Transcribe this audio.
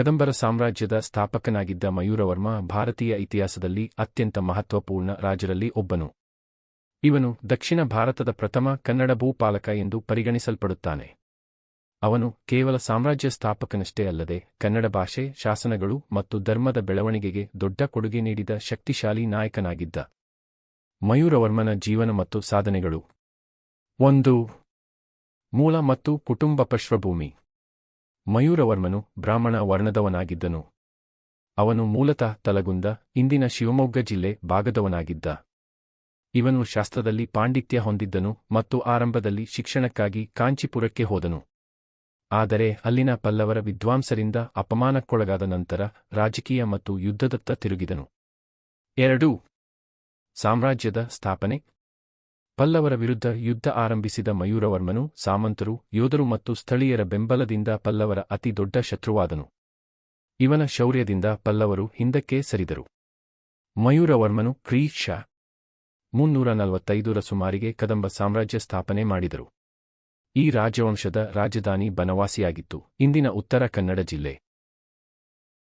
ಕದಂಬರ ಸಾಮ್ರಾಜ್ಯದ ಸ್ಥಾಪಕನಾಗಿದ್ದ ಮಯೂರವರ್ಮ ಭಾರತೀಯ ಇತಿಹಾಸದಲ್ಲಿ ಅತ್ಯಂತ ಮಹತ್ವಪೂರ್ಣ ರಾಜರಲ್ಲಿ ಒಬ್ಬನು. ಇವನು ದಕ್ಷಿಣ ಭಾರತದ ಪ್ರಥಮ ಕನ್ನಡ ಭೂಪಾಲಕ ಎಂದು ಪರಿಗಣಿಸಲ್ಪಡುತ್ತಾನೆ. ಅವನು ಕೇವಲ ಸಾಮ್ರಾಜ್ಯ ಸ್ಥಾಪಕನಷ್ಟೇ ಅಲ್ಲದೆ ಕನ್ನಡ ಭಾಷೆ, ಶಾಸನಗಳು ಮತ್ತು ಧರ್ಮದ ಬೆಳವಣಿಗೆಗೆ ದೊಡ್ಡ ಕೊಡುಗೆ ನೀಡಿದ ಶಕ್ತಿಶಾಲಿ ನಾಯಕನಾಗಿದ್ದ ಮಯೂರವರ್ಮನ ಜೀವನ ಮತ್ತು ಸಾಧನೆಗಳು. ಒಂದು ಮೂಲ ಮತ್ತು ಕುಟುಂಬ ಪಶ್ವಭೂಮಿ. ಮಯೂರವರ್ಮನು ಬ್ರಾಹ್ಮಣ ವರ್ಣದವನಾಗಿದ್ದನು. ಅವನು ಮೂಲತಃ ತಲಗುಂದ, ಇಂದಿನ ಶಿವಮೊಗ್ಗ ಜಿಲ್ಲೆ ಭಾಗದವನಾಗಿದ್ದ. ಇವನು ಶಾಸ್ತ್ರದಲ್ಲಿ ಪಾಂಡಿತ್ಯ ಹೊಂದಿದ್ದನು ಮತ್ತು ಆರಂಭದಲ್ಲಿ ಶಿಕ್ಷಣಕ್ಕಾಗಿ ಕಾಂಚಿಪುರಕ್ಕೆ ಹೋದನು. ಆದರೆ ಅಲ್ಲಿನ ಪಲ್ಲವರ ವಿದ್ವಾಂಸರಿಂದ ಅಪಮಾನಕ್ಕೊಳಗಾದ ನಂತರ ರಾಜಕೀಯ ಮತ್ತು ಯುದ್ಧದತ್ತ ತಿರುಗಿದನು. ಎರಡು. ಸಾಮ್ರಾಜ್ಯದ ಸ್ಥಾಪನೆ. ಪಲ್ಲವರ ವಿರುದ್ಧ ಯುದ್ಧ ಆರಂಭಿಸಿದ ಮಯೂರವರ್ಮನು ಸಾಮಂತರು, ಯೋಧರು ಮತ್ತು ಸ್ಥಳೀಯರ ಬೆಂಬಲದಿಂದ ಪಲ್ಲವರ ಅತಿ ದೊಡ್ಡ ಶತ್ರುವಾದನು. ಇವನ ಶೌರ್ಯದಿಂದ ಪಲ್ಲವರು ಹಿಂದಕ್ಕೆ ಸರಿದರು. ಮಯೂರವರ್ಮನು ಕ್ರೀ.ಶ. ಮುನ್ನೂರ ನಲವತ್ತೈದರ ಸುಮಾರಿಗೆ ಕದಂಬ ಸಾಮ್ರಾಜ್ಯ ಸ್ಥಾಪನೆ ಮಾಡಿದರು. ಈ ರಾಜವಂಶದ ರಾಜಧಾನಿ ಬನವಾಸಿಯಾಗಿತ್ತು. ಇಂದಿನ ಉತ್ತರ ಕನ್ನಡ ಜಿಲ್ಲೆ.